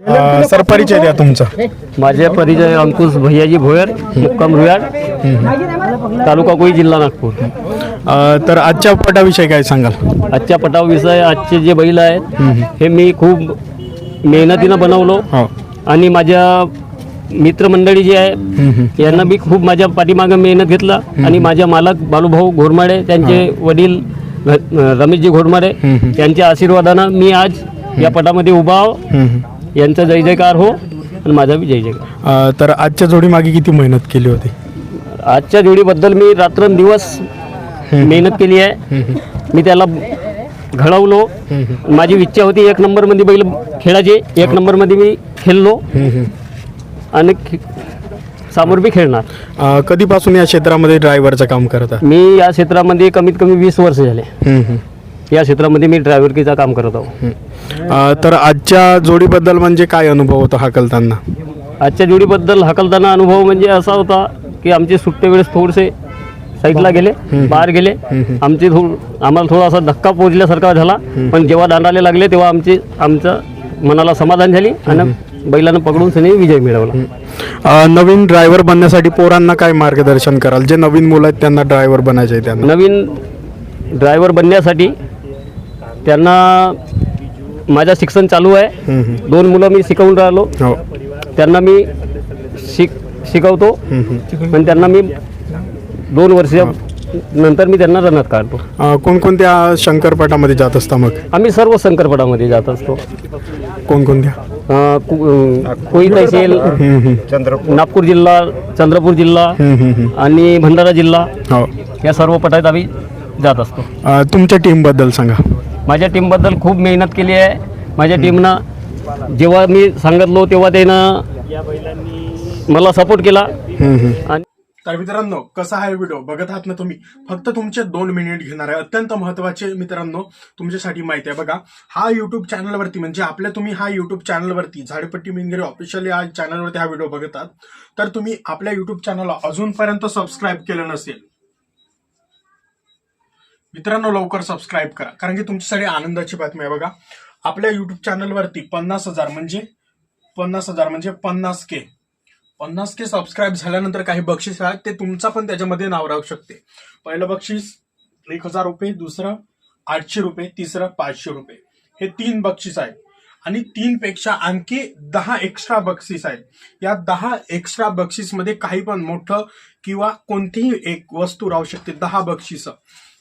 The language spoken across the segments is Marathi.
अ, सर परिचय द्या तुमचा. माझे परिचय अंकुश भैयाजी भोयर मुक्काम रुयाड तालुका कोळी जिल्हा नागपूर. अ, तर आजच्या पटाविषयी काय सांगाल? आजच्या पटाव विषय आजचे जे बैल आहेत हे मी खूप मेहनतीनं बनवलो. हो. आणि माझ्या मित्रमंडळी जी आहे यांना मी खूप माझ्या पाठीमागं मेहनत घेतला. आणि माझ्या मालक बालूभाऊ घोरमाडे त्यांचे वडील घ- रमेशजी घोरमाडे यांच्या आशीर्वादानं मी आज या पटामध्ये उभा आहो. यांचा जय जयकार हो आणि माझा बी जय जयकार. अ, तर आजच्या जोडी मागे किती मेहनत केली होती? आजच्या जोडीबद्दल मी रात्रंदिवस मेहनत केली आहे. मी त्याला घडवलो. माझी इच्छा होती एक नंबरमध्ये बैल खेळायचे एक नंबरमध्ये मी खेळलो. आणि खे- समोर बी खेळणार. अ, कधीपासून या क्षेत्रामध्ये ड्रायव्हरचं काम करत? मी या क्षेत्रामध्ये कमीत कमी वीस वर्ष झाले. या क्षेत्रामध्ये मी ड्रायव्हरकीचं काम करत आहो. अ, तर आजच्या जोडीबद्दल म्हणजे काय अनुभव होता हाकलताना? आजच्या जोडीबद्दल हकलताना अनुभव म्हणजे असा होता की आमचे सुट्टे वेळेस थोडेसे साईडला गेले बाहेर गेले. आमचे थोड आम्हाला थोडासा धक्का पोचल्यासारखा झाला पण जेव्हा दांडाले लागले तेव्हा आमचे आमचं मनाला समाधान झाली आणि बैलानं पकडून सनी विजय मिळवला. अ, नवीन ड्रायव्हर बनण्यासाठी पोरांना काय मार्गदर्शन कराल? जे नवीन मुलं आहेत त्यांना ड्रायव्हर बनायचे आहे त्यांना. नवीन ड्रायव्हर बनण्यासाठी त्यांना माझं शिक्षण चालू आहे. दोन मुलं मी शिकवून राहिलो. हो. त्यांना मी शिक शिकवतो. पण त्यांना मी दोन वर्ष नंतर मी त्यांना रनात काढतो. अ, कोणकोणत्या शंकरपटामध्ये जात असता मग? आम्ही सर्व संकरपटामध्ये जात असतो. कोणकोणत्या? अं, कु- अं, कोळी तहसील. नागपूर जिल्हा चंद्रपूर जिल्हा हम्म, हम्म, हम्म. आणि भंडारा जिल्हा हो. या सर्व पटात आम्ही जात असतो. अ, तुमच्या टीमबद्दल सांगा. माझ्या टीमबद्दल खूप मेहनत केली आहे. माझ्या टीमनं जेव्हा मी सांगितलो तेव्हा त्यानं मला सपोर्ट केला. आणि तर मित्रांनो कसा आहे व्हिडिओ? बघत आहात ना तुम्ही. फक्त तुमचे दोन मिनिट घेणार आहे. अत्यंत महत्त्वाचे मित्रांनो तुमच्यासाठी माहिती आहे. बघा हा युट्यूब चॅनलवरती म्हणजे आपल्या तुम्ही हा युट्यूब चॅनलवरती झाडपट्टी मिनगिरी ऑफिशियली या चॅनलवरती हा व्हिडिओ बघत आहात. तर तुम्ही आपल्या युट्यूब चॅनलला अजूनपर्यंत सबस्क्राईब केलं नसेल मित्रांनो लवकर सबस्क्राईब करा. कारण की तुमच्यासाठी आनंदाची बातमी आहे बघा. आपल्या युट्यूब चॅनलवरती पन्नास हजार म्हणजे पन्नास हजार म्हणजे पन्नास के. पन्नास के सबस्क्राईब झाल्यानंतर काही बक्षीस आहेत ते तुमचा पण त्याच्यामध्ये नाव राहू शकते. पहिलं बक्षीस एक हजार रुपये. दुसरं आठशे रुपये. तिसरं पाचशे रुपये. हे तीन बक्षीस आहेत. आणि तीन पेक्षा आणखी दहा एक्स्ट्रा बक्षीस आहेत. या दहा एक्स्ट्रा बक्षीसमध्ये काही पण मोठं किंवा कोणतीही एक वस्तू राहू शकते. दहा बक्षीस.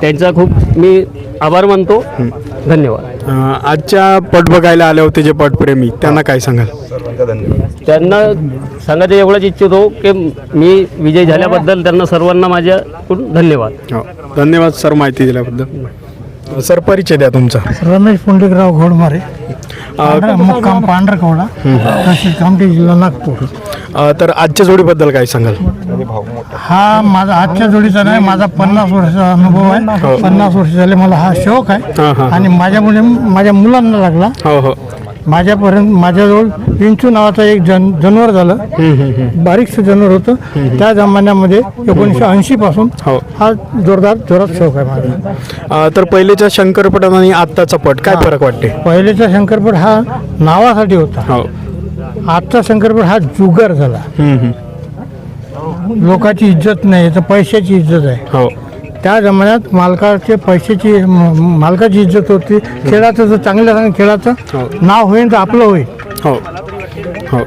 त्यांचा खूप मी आभार मानतो. धन्यवाद. अं, आजच्या पट बघायला आले होते जे पटप्रेमी त्यांना काय सांगाल? त्यांना सांगायचं एवढंच इच्छितो की मी विजय झाल्याबद्दल त्यांना सर्वांना माझ्याकडून धन्यवाद. हो धन्यवाद सर माहिती दिल्याबद्दल. सर परिचय द्या तुमचा. रमेश पुंडलिकराव घोडमारे मुक्काम पांढरकवडा तहसील कामठी जिल्हा नागपूर. अं, तर आजच्या जोडीबद्दल काय सांगाल? हा माझा आजच्या जोडीचा नाही माझा पन्नास वर्षाचा अनुभव आहे. पन्नास वर्ष झाले मला हा शौक हा, आहे हा. आणि माझ्यामुळे माझ्या मुलांना लागला. हो हो. माझ्यापर्यंत माझ्याजवळ पिंचू नावाचं एक जन जनावर झालं. बारीकसं जनावर होतं. त्या जमान्यामध्ये एकोणीसशे ऐंशी पासून हो. हा जोरदार जोरात शौक आहे माझा. अं, तर पहिलेच्या शंकरपट आणि आत्ताचा पट काय फरक वाटते? पहिलेचा शंकरपट हा नावासाठी होता. हो. आजचा शंकरपट हा जुगार झाला. लोकांची इज्जत नाही तर पैशाची इज्जत आहे. हो. त्या जमान्यात मालकाचे पैशाची म- मालकाची इज्जत होती. खेळाचं जर चांगल्या चांगल्या खेळाचं नाव होईल तर आपलं होईल. हो. हो.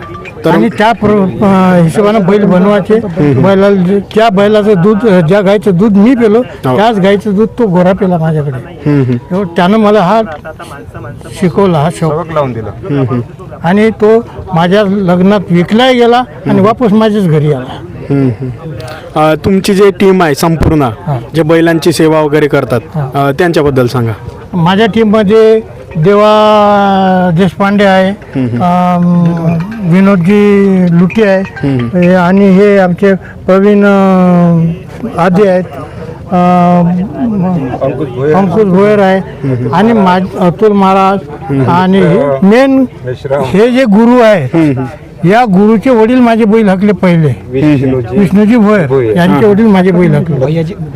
आणि त्या प्र- हिशोबानं बैल बनवायचे. बैलाला जे- ज्या बैलाचं दूध ज्या गायचं दूध मी पेलो त्याच गायचं दूध तो गोरा पेला माझ्याकडे. त्यानं मला हा शिकवला हा शौक. लावून दिलं. आणि तो माझ्या लग्नात विकलाही गेला आणि वापस माझ्याच घरी आला. तुमची जे टीम आहे संपूर्ण जे बैलांची सेवा वगैरे करतात त्यांच्याबद्दल सांगा. माझ्या टीममध्ये देवा देशपांडे आहे अं, विनोदजी लुटे आहे हे- आणि हे आमचे प्रवीण आदे आहेत अं, अंकुश भोयर. आहे आणि माझ अतुल महाराज आणि मेन हे जे गुरु आहेत या गुरुचे वडील माझे बैल हकले पहिले. विष्णूजी भोयर यांचे वडील माझे बैल हकले.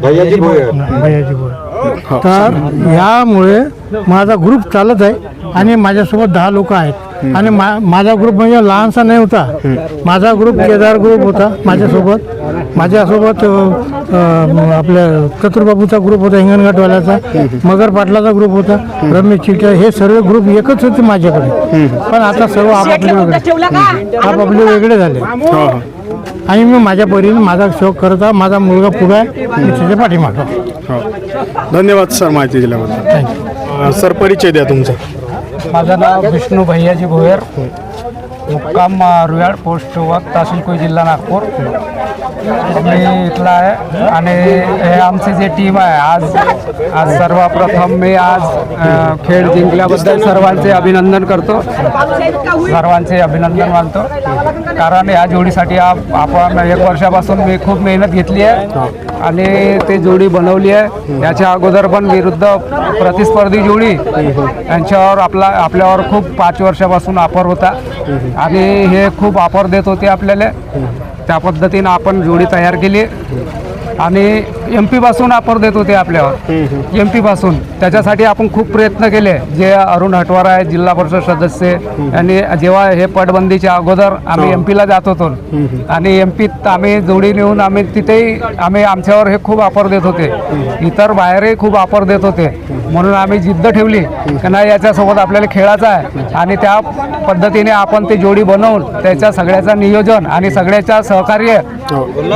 भैयाजी भोयर. भैयाजी भोयर. तर यामुळे माझा ग्रुप चालत आहे आणि माझ्यासोबत दहा लोक आहेत. आणि मा- माझा ग्रुप म्हणजे लहानसा नाही होता. माझा ग्रुप केदार ग्रुप होता माझ्यासोबत. माझ्यासोबत आपल्या चतुर्बाबूचा ग्रुप होता हिंगणघाटवाल्याचा. मगर पाटलाचा ग्रुप होता. रमेश चिटे हे सर्व ग्रुप एकच होते माझ्याकडे. पण आता सर्व आपापले वेगळे आपापले वेगळे झाले. हो हो. आणि मी माझ्या परीने माझा शौक करत आहे माझा मुलगा पुढे आहे मी त्याच्या पाठीमागं आहे. हो. धन्यवाद सर माहिती दिल्याबद्दल. अ, सर परिचय द्या तुमचा. माझं नाव विष्णू भैयाजी भोयर मुक्काम रुयाड पोस्ट वक तहसील कोई जिल्हा नागपूर. मी इथला आहे आणि हे आमची जे टीम आहे आज आज सर्वप्रथम मी आज खेळ जिंकल्याबद्दल सर्वांचे अभिनंदन करतो. सर्वांचे अभिनंदन मानतो. कारण या जोडीसाठी आप- आपण एक वर्षापासून मी खूप मेहनत घेतली आहे आणि ते जोडी बनवली आहे. याच्या अगोदर पण विरुद्ध प्रतिस्पर्धी जोडी यांच्यावर आपला आपल्यावर खूप पाच वर्षापासून ऑफर होता. आणि हे खूप ऑफर देत होते आपल्याला. त्या पद्धतीनं आपण जोडी तयार केली. आणि एम पीपासून ऑफर देत होते आपल्यावर. एम पीपासून त्याच्यासाठी आपण खूप प्रयत्न केले. जे अरुण हटवार आहे जिल्हा परिषद सदस्य आणि जेव्हा हे पटबंदीच्या अगोदर आम्ही एम पीला जात होतो. आणि एम पीत आम्ही जोडी नेऊन आम्ही तिथेही आम्ही आमच्यावर हे खूप ऑफर देत होते. इतर बाहेरही खूप ऑफर देत होते. म्हणून आम्ही जिद्द ठेवली की नाही याच्यासोबत आपल्याला खेळायचं आहे. आणि त्या पद्धतीने आपण ते जोडी बनवून त्याच्या सगळ्याचं नियोजन आणि सगळ्याच्या सहकार्य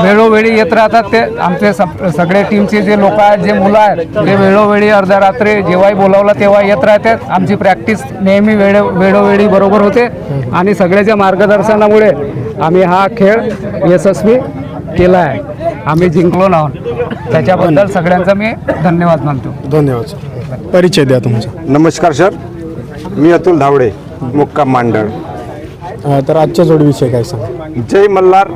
वेळोवेळी येत राहतात ते आमचे सगळे टीमचे जे लोक आहेत जे मुलं आहेत ते वेळोवेळी अर्ध्या रात्री जेव्हाही बोलावलं तेव्हा येत राहतात. आमची प्रॅक्टिस नेहमी वेळ वेळोवेळी बरोबर होते. आणि सगळ्याच्या मार्गदर्शनामुळे आम्ही हा खेळ यशस्वी केला आहे आम्ही जिंकलो नाहून त्याच्याबद्दल सगळ्यांचा मी धन्यवाद मानतो. धन्यवाद परिचय द्या तुमचा. नमस्कार सर. मी अतुल धावडे मुक्काम मांडळ. अ, तर आजच्या जोडीविषयी काय सांगा? जय मल्हार.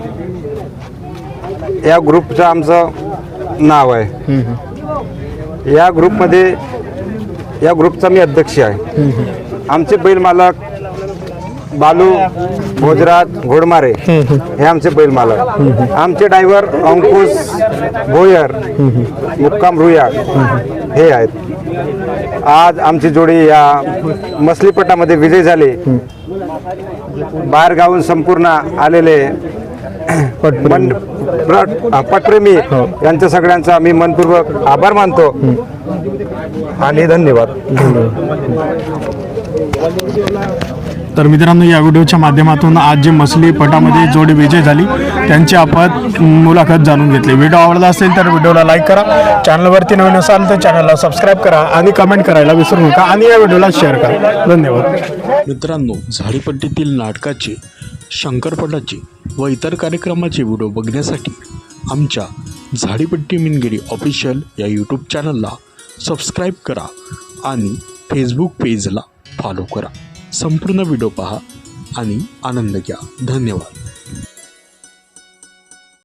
या ग्रुपचं आमचं नाव आहे. या ग्रुपमध्ये या ग्रुपचा मी अध्यक्ष आहे. आमचे बैल मालक बालू भोजराज घोडमारे हे आमचे बैल मालक. आमचे ड्रायव्हर अंकुश भोयर मुक्काम रुया हे आहेत. आज आमची जोडी या मसलीपटामध्ये विजय झाले. बाहेर गावून संपूर्ण आलेले पटप्रेमी. यांच्या सगळ्यांचा आम्ही मनपूर्वक आभार मानतो. आणि धन्यवाद. तर मित्रांनो या व्हिडिओच्या माध्यमातून आज जे मसली पटामध्ये जोडी विजय झाली त्यांची आपण मुलाखत जाणून घेतली. व्हिडिओ आवडला असेल तर व्हिडिओला लाईक करा चॅनलवरती नवीन असाल तर चॅनलला सबस्क्राईब करा आणि कमेंट करायला विसरू नका आणि या व्हिडिओला शेअर करा. धन्यवाद. मित्रांनो झाडीपट्टीतील नाटकाचे शंकरपटाचे व इतर कार्यक्रमाचे व्हिडिओ बघण्यासाठी आमच्या झाडीपट्टी मिनगिरी ऑफिशियल या यूट्यूब चॅनलला सबस्क्राईब करा आणि फेसबुक पेजला फॉलो करा. संपूर्ण व्हिडिओ पहा आणि आनंद घ्या. धन्यवाद.